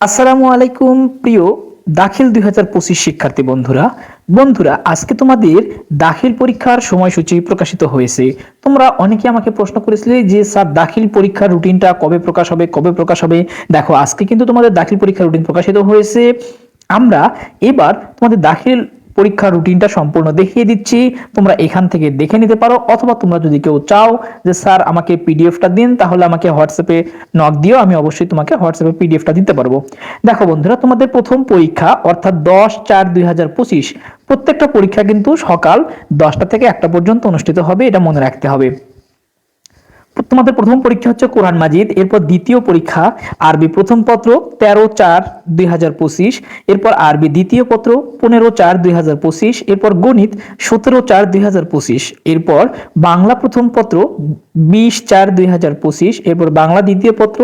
আসসালামু আলাইকুম, প্রিয় দাখিল দুই হাজার পঁচিশ শিক্ষার্থী বন্ধুরা। বন্ধুরা, আজকে তোমাদের দাখিল পরীক্ষার সময়সূচি প্রকাশিত হয়েছে। তোমরা অনেকে আমাকে প্রশ্ন করেছিলে যে, স্যার, দাখিল পরীক্ষার রুটিনটা কবে প্রকাশ হবে, কবে প্রকাশ হবে? দেখো, আজকে কিন্তু তোমাদের দাখিল পরীক্ষার রুটিন প্রকাশিত হয়েছে। আমরা এবার তোমাদের দাখিল পরীক্ষার রুটিনটা সম্পূর্ণ দেখিয়ে দিচ্ছি। তোমরা এখান থেকে দেখে নিতে পারো, অথবা তোমরা যদি কেউ চাও যে, স্যার, আমাকে পিডিএফটা দিন, তাহলে আমাকে হোয়াটসঅ্যাপে নক দিও, আমি অবশ্যই তোমাকে হোয়াটসঅ্যাপে পিডিএফটা দিতে পারব। দেখো বন্ধুরা, তোমাদের প্রথম পরীক্ষা, অর্থাৎ দশ চার দুই প্রত্যেকটা পরীক্ষা কিন্তু সকাল দশটা থেকে একটা পর্যন্ত অনুষ্ঠিত হবে, এটা মনে রাখতে হবে। তোমাদের প্রথম পরীক্ষা হচ্ছে কোরআন মাজিদ, এরপর দ্বিতীয় পরীক্ষা আরবি প্রথম পত্র তেরো চার দুই হাজার পঁচিশ, এরপর আরবি দ্বিতীয় পত্র পনেরো চার দুই হাজার পঁচিশ, এরপর গণিত সতেরো চার দুই হাজার পঁচিশ, এরপর বাংলা প্রথম পত্র বিশ চার দুই হাজার পঁচিশ, এরপর বাংলা দ্বিতীয় পত্র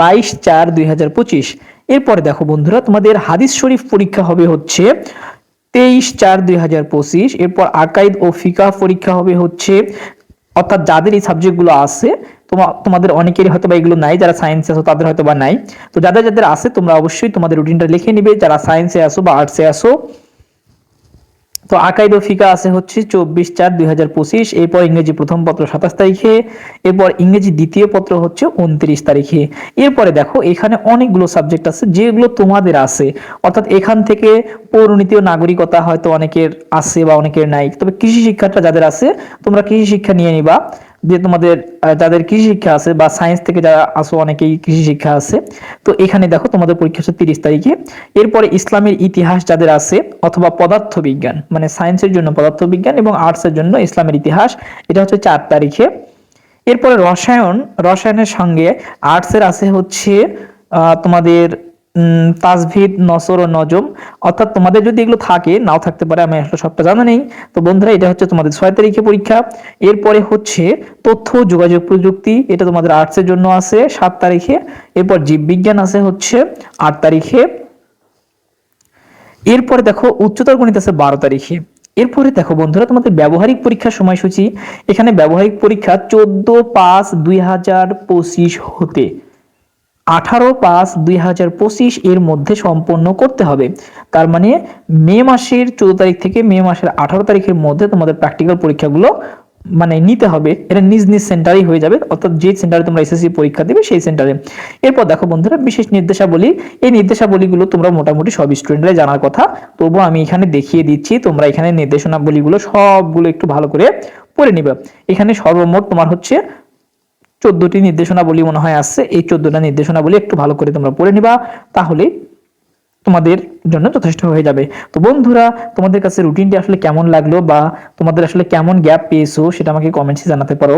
বাইশ চার দুই হাজার পঁচিশ। এরপরে দেখো বন্ধুরা, তোমাদের হাদিস শরীফ পরীক্ষা হবে হচ্ছে তেইশ চার দুই হাজার পঁচিশ, এরপর আকাইদ ও ফিকা পরীক্ষা হবে হচ্ছে অর্থাৎ যাদের এই সাবজেক্টগুলো আছে, তোমা, তোমাদের অনেকেরই হয়তো বা এগুলো নাই, যারা সায়েন্সে আসো তাদের হয়তো বা নাই। তো যাদের যাদের আছে, তোমরা অবশ্যই তোমাদের রুটিনটা লিখে নিবে। যারা সায়েন্সে আসো বা আর্টসে আসো তো আকাইদ ফিকা আছে হচ্ছে চব্বিশ চার দুই হাজার পঁচিশ, এরপর ইংরেজি প্রথম পত্র সাতাশ তারিখে, এরপর ইংরেজি দ্বিতীয় পত্র হচ্ছে উনত্রিশ তারিখে। এরপরে দেখো, এখানে অনেকগুলো সাবজেক্ট আছে যেগুলো তোমাদের আছে। অর্থাৎ এখান থেকে পৌরনীতি ও নাগরিকতা হয়তো অনেকের আছে বা অনেকের নাই। তবে কৃষি শিক্ষাটা যাদের আছে, তোমরা কৃষি শিক্ষা নিয়ে নিবা। যে তোমাদের যাদের কৃষি শিক্ষা আছে বা সায়েন্স থেকে যারা আসো অনেকেই কৃষি শিক্ষা আছে। তো এখানে দেখো তোমাদের পরীক্ষা হচ্ছে তিরিশ তারিখে। এরপরে ইসলামের ইতিহাস যাদের আছে অথবা পদার্থ বিজ্ঞান মানে সায়েন্সের জন্য পদার্থ বিজ্ঞান এবং আর্টসের জন্য ইসলামের ইতিহাস, এটা হচ্ছে চার তারিখে। এরপরে রসায়ন, রসায়নের সঙ্গে আর্টসের আছে হচ্ছে তোমাদের তাজভিদ, নসর ও নজম। অর্থাৎ তোমাদের যদি এগুলো থাকে, নাও থাকতে পারে, আমি আসলে সবটা জানা নেই। তো বন্ধুরা, এটা হচ্ছে তোমাদের ছয় তারিখে পরীক্ষা। এরপরে হচ্ছে তথ্য যোগাযোগ প্রযুক্তি, এটা তোমাদের আর্টসের জন্য আছে, সাত তারিখে। এরপর জীববিজ্ঞান আছে হচ্ছে আট তারিখে। এরপরে দেখো, উচ্চতর গণিত আছে বারো তারিখে। এরপরে দেখো বন্ধুরা, তোমাদের ব্যবহারিক পরীক্ষার সময়সূচি। এখানে ব্যবহারিক পরীক্ষা চোদ্দ পাঁচ দুই হাজার পঁচিশ হতে। আঠারো পাঁচ দুই এর মধ্যে সম্পন্ন করতে হবে। তার মানে মে মাসের চোদ্দ তারিখ থেকে মে মাসের আঠারো তারিখের মধ্যে তোমাদের প্র্যাকটিক্যাল পরীক্ষাগুলো মানে নিতে হবে। এটা নিজ নিজ সেন্টারেই হয়ে যাবে, অর্থাৎ যে সেন্টারে তোমরা এসএসসি পরীক্ষা দেবে সেই সেন্টারে এরপর দেখো বন্ধুরা, বিশেষ নির্দেশাবলী। এই নির্দেশাবলীগুলো তোমরা মোটামুটি সব স্টুডেন্টরা জানার কথা। তবুও আমি এখানে দেখিয়ে দিচ্ছি, তোমরা এখানে নির্দেশনাবলীগুলো সবগুলো একটু ভালো করে পড়ে নিবে। এখানে সর্বমোট তোমার হচ্ছে চোদ্দটি নির্দেশনাবলী মনে হয় আসছে এই চোদ্দটা নির্দেশনাবলী একটু ভালো করে তোমরা পড়ে নিবা, তাহলে তোমাদের জন্য যথেষ্ট হয়ে যাবে। তো বন্ধুরা, তোমাদের কাছে রুটিনটি আসলে কেমন লাগল বা তোমাদের আসলে কেমন গ্যাপ পেয়েছ সেটা আমাকে কমেন্টসে জানাতে পারো।